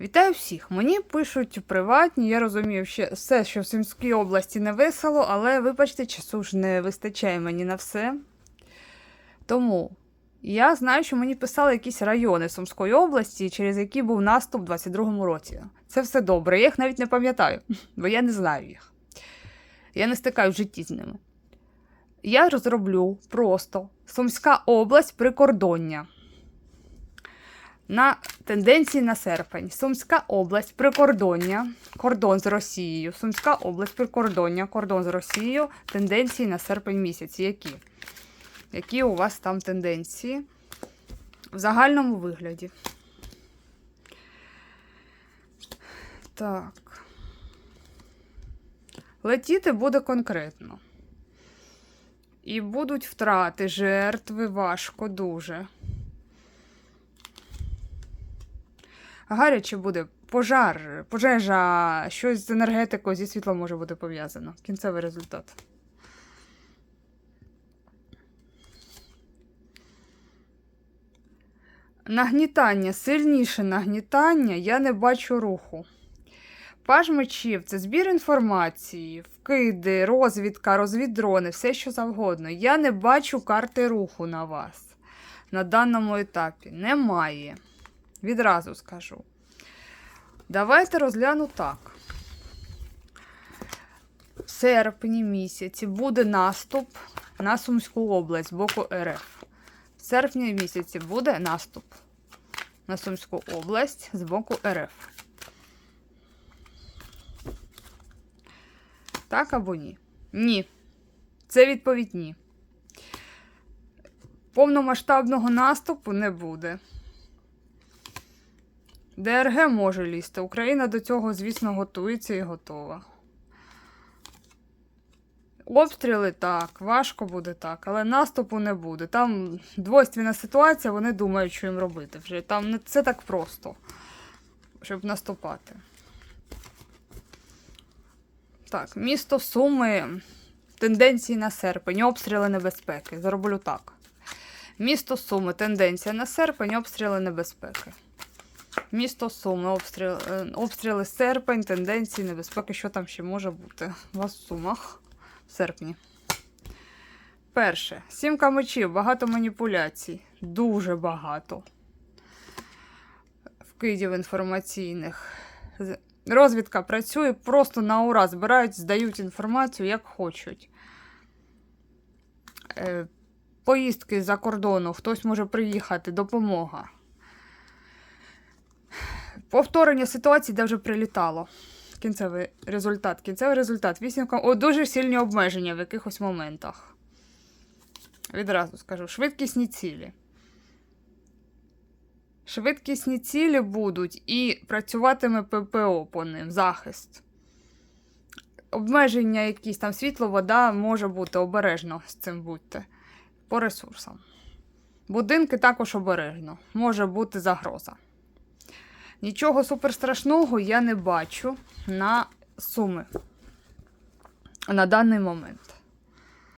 Вітаю всіх! Мені пишуть приватні, я розумію, що все, що в Сумській області не весело, але вибачте, часу ж не вистачає мені на все. Тому я знаю, що мені писали якісь райони Сумської області, через які був наступ у 22-му році. Це все добре, я їх навіть не пам'ятаю, бо я не знаю їх. Я не стикаю в житті з ними. Я розроблю просто Сумська область прикордоння. На тенденції на серпень. Сумська область прикордоння, кордон з Росією. Сумська область прикордоння, кордон з Росією. Тенденції на серпень місяці. Які? Які у вас там тенденції? В загальному вигляді. Так. Летіти буде конкретно. І будуть втрати, жертви важко дуже. Гаряче буде пожар, пожежа, щось з енергетикою, зі світлом може бути пов'язано. Кінцевий результат. Нагнітання, сильніше нагнітання, я не бачу руху. Паж мечів це збір інформації, вкиди, розвідка, розвіддрони, все що завгодно. Я не бачу карти руху на вас на даному етапі. Немає. Відразу скажу. Давайте розгляну так. В серпні місяці буде наступ на Сумську область з боку РФ. В серпні місяці буде наступ на Сумську область з боку РФ. Так або ні? Ні. Це відповідь ні. Повномасштабного наступу не буде. ДРГ може лізти. Україна до цього, звісно, готується і готова. Обстріли так, важко буде так, але наступу не буде. Там двойственна ситуація, вони думають, що їм робити вже. Там не це так просто, щоб наступати. Так, місто Суми. Тенденції на серпень, обстріли небезпеки. Зроблю так. Місто Суми, тенденція на серпень, обстріли небезпеки. Місто Суми, обстріл, е, обстріли серпень, тенденції, небезпеки. Що там ще може бути у вас в Сумах в серпні? Перше. Сімка мечів, багато маніпуляцій. Дуже багато. Вкидів інформаційних. Розвідка працює просто на ура. Збирають, здають інформацію, як хочуть. Е, поїздки за кордону, хтось може приїхати, допомога. Повторення ситуації, де вже прилітало. Кінцевий результат. Кінцевий результат. Вісімка. О, дуже сильні обмеження в якихось моментах. Відразу скажу. Швидкісні цілі. Швидкісні цілі будуть і працюватиме ППО по ним, захист. Обмеження якісь там світло, вода може бути обережно з цим будьте. По ресурсам. Будинки також обережно. Може бути загроза. Нічого суперстрашного я не бачу на суми на даний момент.